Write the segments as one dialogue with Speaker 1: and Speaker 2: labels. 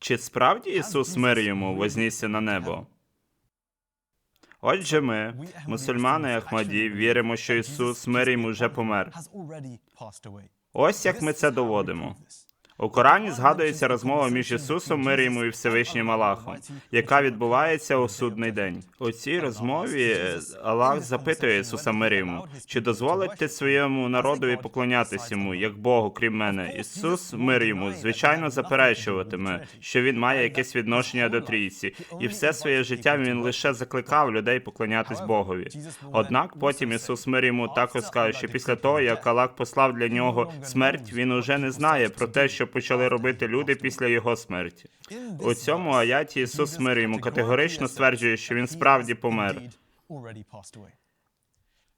Speaker 1: Чи справді Ісус мир йому вознісся на небо? Отже, ми, мусульмани Ахмаді, віримо, що Ісус мир йому вже помер. Ось як ми це доводимо. У Корані згадується розмова між Ісусом, мир йому і Всевишнім Аллахом, яка відбувається у судний день. У цій розмові Аллах запитує Ісуса мир йому, чи дозволить ти своєму народові поклонятись йому, як Богу, крім мене. Ісус, мир йому, звичайно, заперечуватиме, що він має якесь відношення до трійці, і все своє життя він лише закликав людей поклонятись Богові. Однак потім Ісус мир йому також скаже, що після того, як Аллах послав для нього смерть, він уже не знає про те, що почали робити люди після його смерті. У цьому аяті Ісус мир йому категорично стверджує, що він справді помер.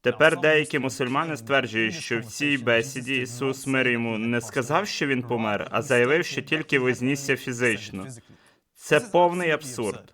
Speaker 1: Тепер деякі мусульмани стверджують, що в цій бесіді Ісус мир йому не сказав, що він помер, а заявив, що тільки вознісся фізично. Це повний абсурд.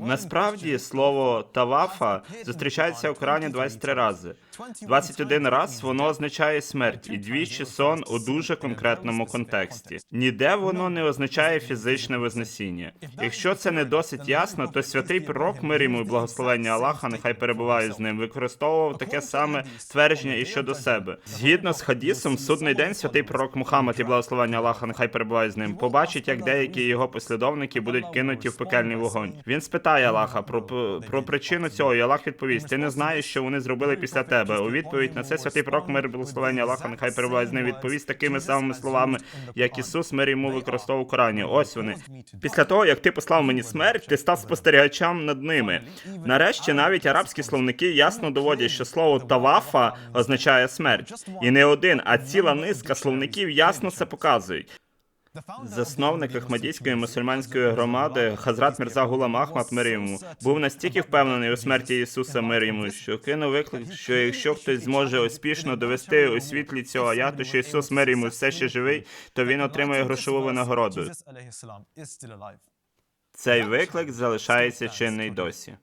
Speaker 1: Насправді слово тавафа зустрічається у Корані 23 рази. 21 раз воно означає смерть, і двічі сон у дуже конкретному контексті. Ніде воно не означає фізичне вознесіння. Якщо це не досить ясно, то святий пророк мир йому і благословення Аллаха, нехай перебуває з ним, використовував таке саме твердження і щодо себе. Згідно з хадісом, в судний день святий пророк Мухаммад і благословення Аллаха, нехай перебуває з ним, побачить, як деякі його послідовники будуть кинуті в пекельний вогонь. Він спитає Аллаха про, про причину цього, і Аллах відповість: Ти не знаєш, що вони зробили після тебе. У відповідь на це святий пророк мир благословення Аллаха, нехай перебуває з ним. Відповість такими самими словами, як Ісус мир йому використовував у Корані. Ось вони. Після того, як ти послав мені смерть, ти став спостерігачем над ними. Нарешті навіть арабські словники ясно доводять, що слово тавафа означає смерть. І не один, а ціла низка словників ясно це показують. Засновник Ахмадійської мусульманської громади Хазрат Мірза Гулам Ахмад мир був настільки впевнений у смерті Ісуса мир що кинув виклик, що якщо хтось зможе успішно довести у світлі цього аяту, що Ісус мир все ще живий, то він отримає грошову винагороду. Цей виклик залишається чинний досі.